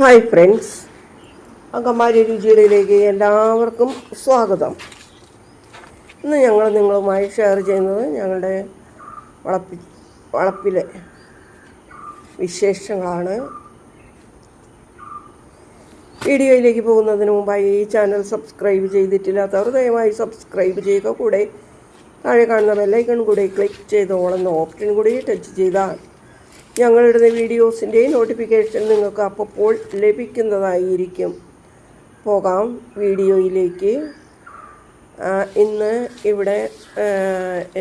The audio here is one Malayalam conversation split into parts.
ഹായ് ഫ്രണ്ട്സ് അങ്കമാരി രുചിയിലേക്ക് എല്ലാവർക്കും സ്വാഗതം. ഇന്ന് ഞങ്ങൾ നിങ്ങളുമായി ഷെയർ ചെയ്യുന്നത് ഞങ്ങളുടെ വളപ്പി വളപ്പിലെ വിശേഷങ്ങളാണ്. വീഡിയോയിലേക്ക് പോകുന്നതിന് മുമ്പായി ഈ ചാനൽ സബ്സ്ക്രൈബ് ചെയ്തിട്ടില്ലാത്തവർ ദയവായി സബ്സ്ക്രൈബ് ചെയ്യുക. കൂടെ താഴെ കാണുന്ന ബെല്ലൈക്കൺ കൂടി ക്ലിക്ക് ചെയ്ത് ഓപ്ഷൻ കൂടി ടച്ച് ചെയ്താൽ ഞങ്ങളിടുന്ന വീഡിയോസിന്റെ നോട്ടിഫിക്കേഷൻ നിങ്ങൾക്ക് അപ്പോൾ ലഭിക്കുന്നതായിരിക്കും. പോകാം വീഡിയോയിലേക്ക്. ഇന്ന് ഇവിടെ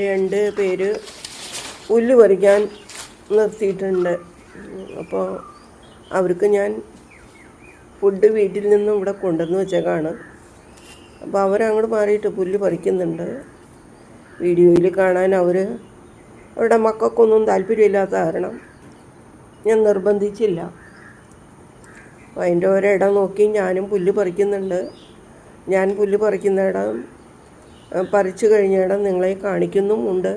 രണ്ട് പേര് പുല്ല് പറിക്കാൻ നിർത്തിയിട്ടുണ്ട്. അപ്പോൾ അവർക്ക് ഞാൻ ഫുഡ് വീട്ടിൽ നിന്നും ഇവിടെ കൊണ്ടുവന്ന് വെച്ചേക്കാണ്. അപ്പോൾ അവരങ്ങോട്ട് മാറിയിട്ട് പുല്ല് പറിക്കുന്നുണ്ട്. വീഡിയോയിൽ കാണാൻ അവർ അവരുടെ മക്കൾക്കൊന്നും താല്പര്യമില്ലാത്ത കാരണം. ഞാൻ നിർബന്ധിച്ചില്ല. അതിന്റെ ഒരിടം നോക്കി ഞാനും പുല്ല് പറിക്കുന്നുണ്ട്. ഞാൻ പുല്ല് പറിക്കുന്ന ഇടം പറിച്ചു കഴിഞ്ഞ ഇടം നിങ്ങളെ കാണിക്കുന്നുമുണ്ട്.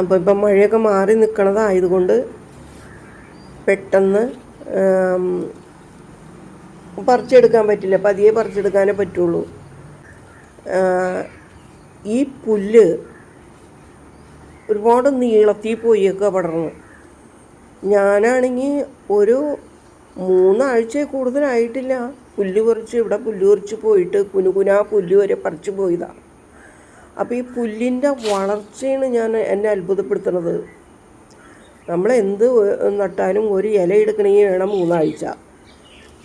അപ്പോൾ ഇപ്പം മഴയൊക്കെ മാറി നിൽക്കണതായതുകൊണ്ട് പെട്ടെന്ന് പറിച്ചെടുക്കാൻ പറ്റില്ല. പതിയെ പറിച്ചെടുക്കാനേ പറ്റുള്ളൂ. ഈ പുല്ല് ഒരുപാട് നീളത്തിൽ പോയൊക്കെ പടർന്നു. ഞാനാണെങ്കിൽ ഒരു മൂന്നാഴ്ച കൂടുതലായിട്ടില്ല. പുല്ല് പറിച്ച് ഇവിടെ പുല്ല് പറിച്ച് പോയിട്ട് കുനുകുനാ പുല്ല് വരെ പറിച്ച് പോയതാണ് അപ്പോൾ ഈ പുല്ലിന്റെ വളർച്ചയാണ് ഞാൻ എന്നെ അത്ഭുതപ്പെടുത്തുന്നത്. നമ്മൾ എന്ത് നട്ടാലും ഒരു ഇല എടുക്കണമെങ്കിൽ വേണം മൂന്നാഴ്ച.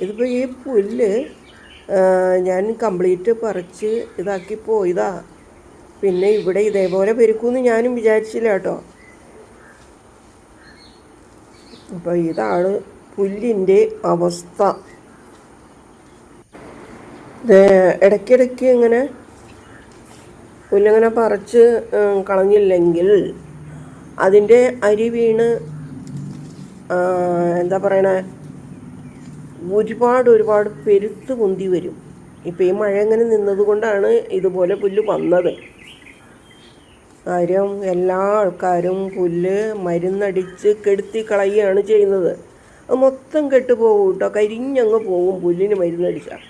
ഇതിപ്പോൾ ഈ പുല്ല് ഞാൻ കംപ്ലീറ്റ് പറിച്ച് ഇതാക്കി പോയതാ. പിന്നെ ഇവിടെ ഇതേപോലെ പെരുക്കുമെന്ന് ഞാനും വിചാരിച്ചില്ല കേട്ടോ. അപ്പോൾ ഇതാണ് പുല്ലിന്റെ അവസ്ഥ. ഇടയ്ക്കിടയ്ക്ക് ഇങ്ങനെ പുല്ലങ്ങനെ പറിച്ച് കളഞ്ഞില്ലെങ്കിൽ അതിന്റെ അരി വീണ് എന്താ പറയണേ ഒരുപാട് ഒരുപാട് പെരുത്ത് പൊന്തി വരും. ഇപ്പം ഈ മഴ ഇങ്ങനെ നിന്നതുകൊണ്ടാണ് ഇതുപോലെ പുല്ല് വന്നത്. കാര്യം എല്ലാ ആൾക്കാരും പുല്ല് മരുന്നടിച്ച് കെടുത്തി കളയുകയാണ് ചെയ്യുന്നത്. അത് മൊത്തം കെട്ടുപോകും കേട്ടോ. കരിഞ്ഞങ്ങ് പോകും പുല്ലിന് മരുന്നടിച്ചാൽ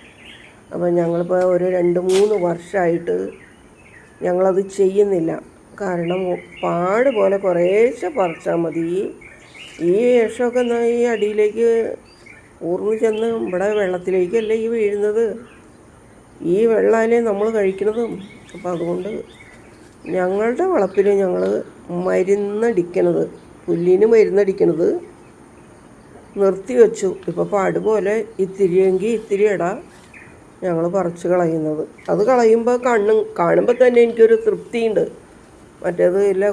അപ്പം ഞങ്ങളിപ്പോൾ ഒരു രണ്ട് മൂന്ന് വർഷമായിട്ട് ഞങ്ങളത് ചെയ്യുന്നില്ല. കാരണം പാട് പോലെ കുറേശ്ശെ പറിച്ചാൽ മതി. ഈ വിഷമൊക്കെ എന്നാൽ ഈ അടിയിലേക്ക് ഊർന്നു ചെന്ന് ഇവിടെ വെള്ളത്തിലേക്കല്ലേ ഈ വീഴുന്നത്? ഈ വെള്ളമല്ലേ നമ്മൾ കഴിക്കുന്നതും അപ്പോൾ അതുകൊണ്ട് ഞങ്ങളുടെ വളപ്പിൽ ഞങ്ങൾ മരുന്നടിക്കണത് പുല്ലിന് മരുന്നടിക്കണത് നിർത്തി വെച്ചു. ഇപ്പോൾ പാട് പോലെ ഇത്തിരിയെങ്കിൽ ഇത്തിരി ഇട ഞങ്ങൾ പറിച്ച് കളയുന്നത്. അത് കളയുമ്പോൾ കണ്ണ് കാണുമ്പോൾ തന്നെ എനിക്കൊരു തൃപ്തിയുണ്ട്. മറ്റേത് ഇല്ല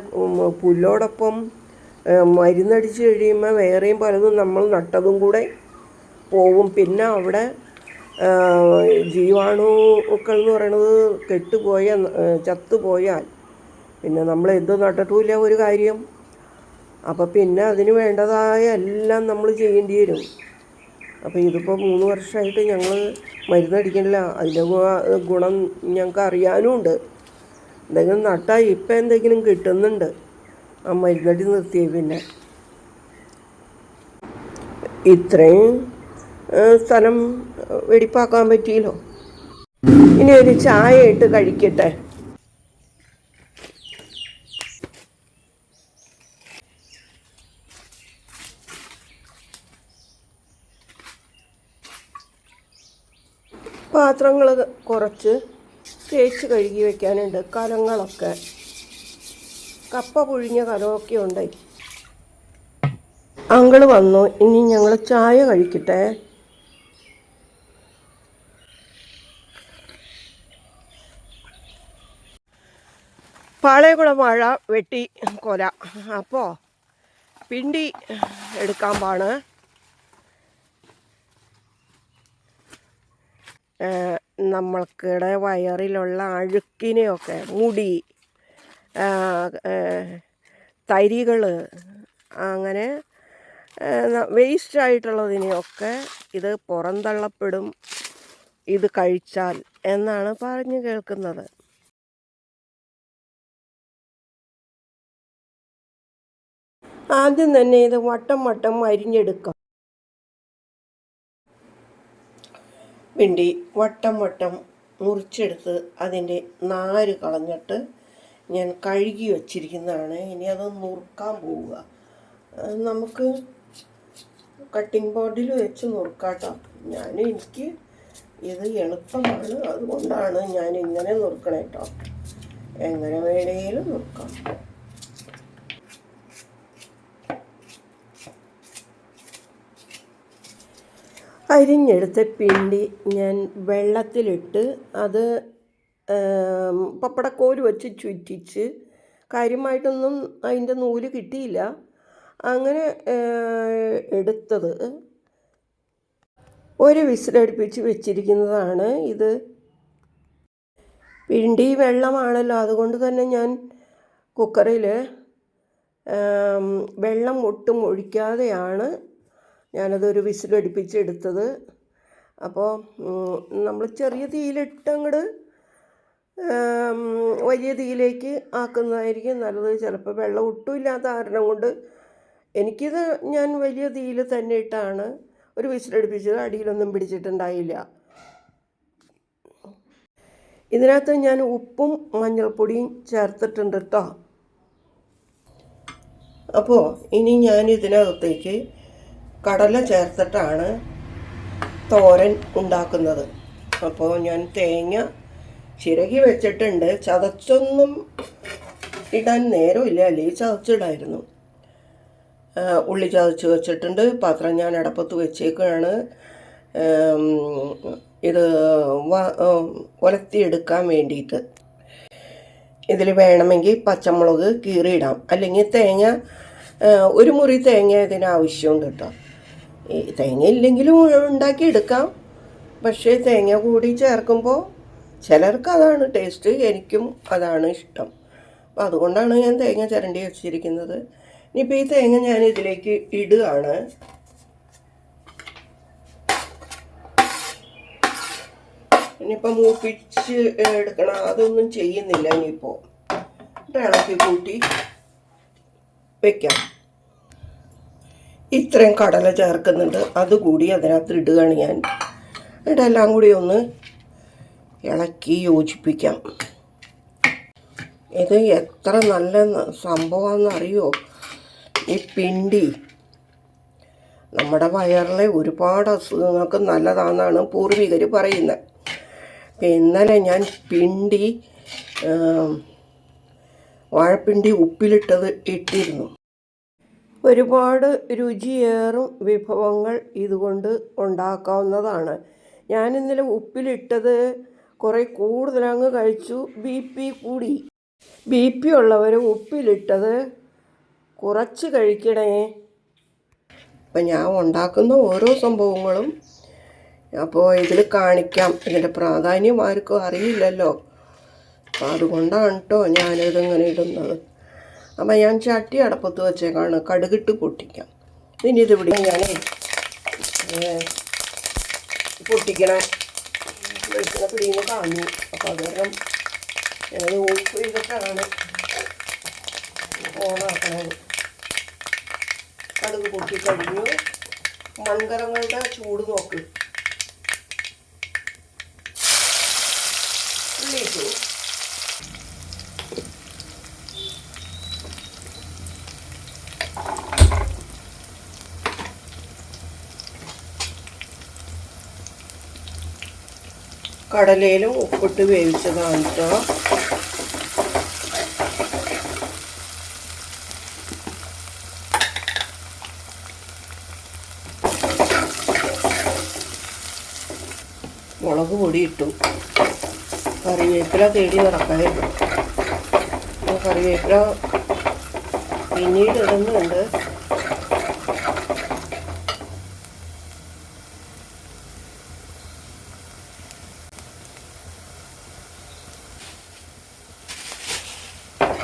പുല്ലോടൊപ്പം മരുന്നടിച്ച് കഴിയുമ്പോൾ വേറെയും പലതും നമ്മൾ നട്ടതും കൂടെ പോവും. പിന്നെ അവിടെ ജീവാണുക്കൾ എന്ന് പറയണത് കെട്ടുപോയ ചത്തുപോയാൽ പിന്നെ നമ്മൾ എന്ത് നട്ടിട്ടുമില്ല ഒരു കാര്യം. അപ്പോൾ പിന്നെ അതിന് വേണ്ടതായ എല്ലാം നമ്മൾ ചെയ്യേണ്ടി വരും. അപ്പോൾ ഇതിപ്പോൾ മൂന്ന് വർഷമായിട്ട് ഞങ്ങൾ മരുന്നടിക്കണില്ല അതിന്റെ ഗുണം ഞങ്ങൾക്ക് അറിയാനുമുണ്ട് എന്തെങ്കിലും നട്ടാൽ ഇപ്പം എന്തെങ്കിലും കിട്ടുന്നുണ്ട്. ആ മരുന്നടി നിർത്തിയ പിന്നെ. ഇത്രയും സ്ഥലം വെടിപ്പാക്കാൻ പറ്റിയല്ലോ. ഇനി ഒരു ചായ ഇട്ട് കഴിക്കട്ടെ. പാത്രങ്ങൾ കുറച്ച് തേച്ച് കഴുകി വെക്കാനുണ്ട്. കലങ്ങളൊക്കെ. കപ്പ പുഴിഞ്ഞ കലമൊക്കെ ഉണ്ട്. അങ്കിൾ വന്നു. ഇനി ഞങ്ങൾ ചായ കഴിക്കട്ടെ. പാളയകുളം വാഴ വെട്ടി കൊല. അപ്പോൾ പിണ്ടി എടുക്കാൻ പാണ്. നമ്മൾക്കിടെ വയറിലുള്ള അഴുക്കിനെയൊക്കെ മുടി തരികൾ അങ്ങനെ വേസ്റ്റ് ആയിട്ടുള്ളതിനെയൊക്കെ ഇത് പുറന്തള്ളപ്പെടും ഇത് കഴിച്ചാൽ എന്നാണ് പറഞ്ഞു കേൾക്കുന്നത്. ആദ്യം തന്നെ ഇത് വട്ടം വട്ടം അരിഞ്ഞെടുക്കാം. പിണ്ടി വട്ടം വട്ടം മുറിച്ചെടുത്ത് അതിന്റെ നാര് കളഞ്ഞിട്ട് ഞാൻ കഴുകി വച്ചിരിക്കുന്നതാണ്. ഇനി അത് നുറുക്കാൻ പോവുക. നമുക്ക് കട്ടിംഗ് ബോർഡിൽ വെച്ച് നുറുക്കാട്ടോ ഞാൻ എനിക്ക് ഇത് എളുപ്പമാണ്. അതുകൊണ്ടാണ് ഞാൻ ഇങ്ങനെ നുറുക്കണേട്ടോ എങ്ങനെ വേണേലും നുറുക്കാം. അരിഞ്ഞെടുത്ത പിണ്ടി ഞാൻ വെള്ളത്തിലിട്ട് അത് പപ്പടക്കോൽ വെച്ച് ചുറ്റിച്ച് കാര്യമായിട്ടൊന്നും അതിന്റെ നൂൽ കിട്ടിയില്ല. അങ്ങനെ എടുത്തത്. ഒരു വിസിലടുപ്പിച്ച് വെച്ചിരിക്കുന്നതാണ് ഇത്. പിണ്ടി വെള്ളമാണല്ലോ. അതുകൊണ്ട് തന്നെ ഞാൻ കുക്കറിൽ വെള്ളം ഒട്ടും ഒഴിക്കാതെയാണ് ഞാനതൊരു വിസിലടിപ്പിച്ചെടുത്തത് അപ്പോൾ നമ്മൾ ചെറിയ തീയിലിട്ട് അങ്ങോട്ട് വലിയ തീയിലേക്ക് ആക്കുന്നതായിരിക്കും നല്ലത്. ചിലപ്പോൾ വെള്ളം ഒട്ടുമില്ലാത്ത കാരണം കൊണ്ട് എനിക്കിത് ഞാൻ വലിയ തീയിൽ തന്നെ ഇട്ടാണ് ഒരു വിസിലടിപ്പിച്ചത് അടിയിലൊന്നും പിടിച്ചിട്ടുണ്ടായില്ല. ഇതിനകത്ത് ഞാൻ ഉപ്പും മഞ്ഞൾപ്പൊടിയും ചേർത്തിട്ടുണ്ട് കേട്ടോ അപ്പോൾ ഇനി ഞാൻ ഇതിനകത്തേക്ക് കടല ചേർത്തിട്ടാണ് തോരൻ ഉണ്ടാക്കുന്നത്. അപ്പോൾ ഞാൻ തേങ്ങ ചിരകി വെച്ചിട്ടുണ്ട്. ചതച്ചൊന്നും ഇടാൻ നേരമില്ല. അല്ലെങ്കിൽ ചതച്ചിടായിരുന്നു. ഉള്ളി ചതച്ച് വെച്ചിട്ടുണ്ട്. പാത്രം ഞാൻ അടപ്പത്ത് വെച്ചേക്കാണ്. ഇത് ഉലത്തിയെടുക്കാൻ വേണ്ടിയിട്ട്. ഇതിൽ വേണമെങ്കിൽ പച്ചമുളക് കീറിയിടാം. അല്ലെങ്കിൽ തേങ്ങ ഒരു മുറി തേങ്ങ ഇതിന് ആവശ്യമുണ്ട് കേട്ടോ. ഈ തേങ്ങ ഇല്ലെങ്കിലും ഉണ്ടാക്കി എടുക്കാം. പക്ഷേ തേങ്ങ കൂടി ചേർക്കുമ്പോൾ ചിലർക്ക് അതാണ് ടേസ്റ്റ് എനിക്കും അതാണ് ഇഷ്ടം. അപ്പോൾ അതുകൊണ്ടാണ് ഞാൻ തേങ്ങ ചിരണ്ടി വെച്ചിരിക്കുന്നത്. ഇനിയിപ്പോൾ ഈ തേങ്ങ ഞാൻ ഇതിലേക്ക് ഇടുകയാണ്. ഇനിയിപ്പോൾ മൂപ്പിച്ച് എടുക്കണം. അതൊന്നും ചെയ്യുന്നില്ല ഇനിയിപ്പോൾ ഇളക്കി കൂട്ടി വെക്കാം. ഇത്രയും കടല ചേർക്കുന്നുണ്ട്. അതുകൂടി അതിനകത്ത് ഇടുകയാണ് ഞാൻ. ഇതെല്ലാം കൂടി ഒന്ന് ഇളക്കി യോജിപ്പിക്കാം. ഇത് എത്ര നല്ല സംഭവമാണെന്ന് അറിയോ? ഈ പിണ്ടി. നമ്മുടെ വയറിലെ ഒരുപാട് അസുഖങ്ങൾക്ക് നല്ലതാണെന്നാണ് പൂർവികർ പറയുന്നത്. ഇന്നലെ ഞാൻ പിണ്ടി വാഴപ്പിണ്ടി ഉപ്പിലിട്ടത് ഇട്ടിരുന്നു. ഒരുപാട് രുചിയേറും വിഭവങ്ങൾ ഇതുകൊണ്ട് ഉണ്ടാക്കാവുന്നതാണ്. ഞാൻ ഇന്നലെ ഉപ്പിലിട്ടത് കുറേ കൂടുതലങ്ങ് കഴിച്ചു. ബി പി കൂടി. ബി പി ഉള്ളവർ ഉപ്പിലിട്ടത് കുറച്ച് കഴിക്കണേ. അപ്പം ഞാൻ ഉണ്ടാക്കുന്ന ഓരോ സംഭവങ്ങളും അപ്പോൾ ഇതിൽ കാണിക്കാം. ഇതിന്റെ പ്രാധാന്യം ആർക്കും അറിയില്ലല്ലോ. അപ്പം അതുകൊണ്ടാണ് കേട്ടോ ഞാനിതിങ്ങനെ ഇടുന്നത്. അപ്പം ഞാൻ ചട്ടി അടപ്പത്ത് വെച്ചേക്കാണ്. കടുകിട്ട് പൊട്ടിക്കാം. ഇനി ഇതിവിടെ ഞാൻ പൊട്ടിക്കണേ. വെളിച്ചെണ്ണ പിടിയിൽ നിന്ന് കാണു അപ്പോൾ അത് കാരണം ഞാനത് ഓഫ് ചെയ്തിട്ടാണ് ഓണാക്കണത്. കടുക് പൊട്ടി കഴിഞ്ഞു. മൺകരങ്ങളുടെ ചൂട് നോക്ക്. ഉള്ളിട്ടു കടലയിലും ഉപ്പിട്ട് വേവിച്ചതാണ് കേട്ടോ മുളക് പൊടി ഇട്ടു കറിവേപ്പില തേടി നടക്കായിരുന്നു. അപ്പോൾ കറിവേപ്പില പിന്നീട് ഇടുന്നുണ്ട്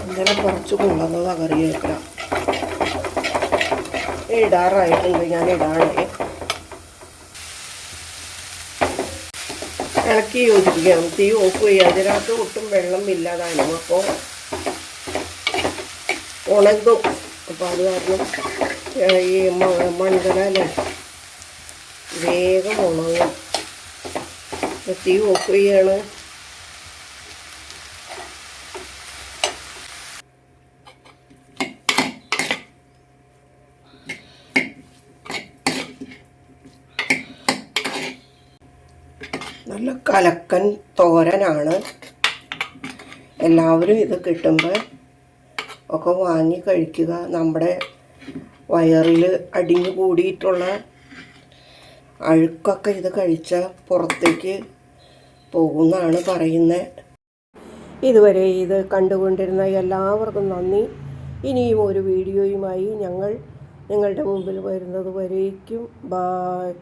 ഇന്നലെ കുറച്ച് കൊണ്ടുവന്നതാ കറിവേപ്പില ഇടാറായിട്ടുണ്ട് ഞാൻ ഇടാണേ. ഇളക്കി യോജിപ്പിക്കണം. തീ ഓഫ് ചെയ്യുക അതിനകത്ത് ഒട്ടും വെള്ളം ഇല്ലാതാനും അപ്പോൾ ഉണങ്ങും. അപ്പോൾ അത് കാരണം ഈ മ- മൺകലല്ലേ വേഗം ഉണങ്ങും. തീ ഓഫ് ചെയ്യാണ്. കലക്കൻ തോരനാണ്. എല്ലാവരും ഇത് കിട്ടുമ്പോൾ ഒക്കെ വാങ്ങി കഴിക്കുക. നമ്മുടെ വയറിൽ അടിഞ്ഞു കൂടിയിട്ടുള്ള അഴുക്കൊക്കെ ഇത് കഴിച്ചാൽ പുറത്തേക്ക് പോകുമെന്നാണ് പറയുന്നത് ഇതുവരെ ഇത് കണ്ടുകൊണ്ടിരുന്ന എല്ലാവർക്കും നന്ദി. ഇനിയും ഒരു വീഡിയോയുമായി ഞങ്ങൾ നിങ്ങളുടെ മുമ്പിൽ വരുന്നത് വരേക്കും. ബായ്